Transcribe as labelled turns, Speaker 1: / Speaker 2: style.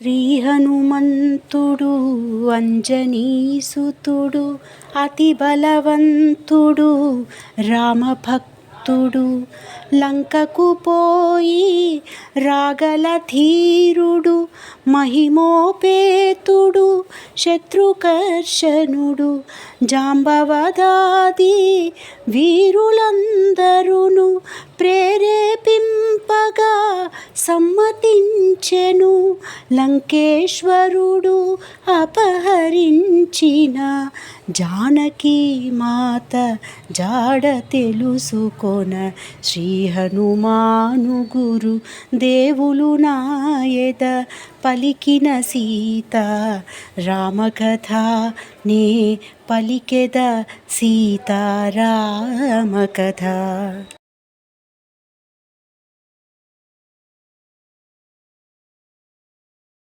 Speaker 1: శ్రీ హనుమంతుడు అంజనీసుతుడు అతి బలవంతుడు రామభక్తుడు. లంకకు పోయి రాగల ధీరుడు మహిమోపేతుడు శత్రుకర్షణుడు జాంబవదాది వీరులందరును ప్రేర సమ్మతించెను లంకేశ్వరుడు అపహరించిన. జానకి మాత జాడ తెలుసుకొన శ్రీ హనుమాను గురు దేవులు నాయద పలికిన సీత. రామకథ నే పలికెద సీతారామ కథ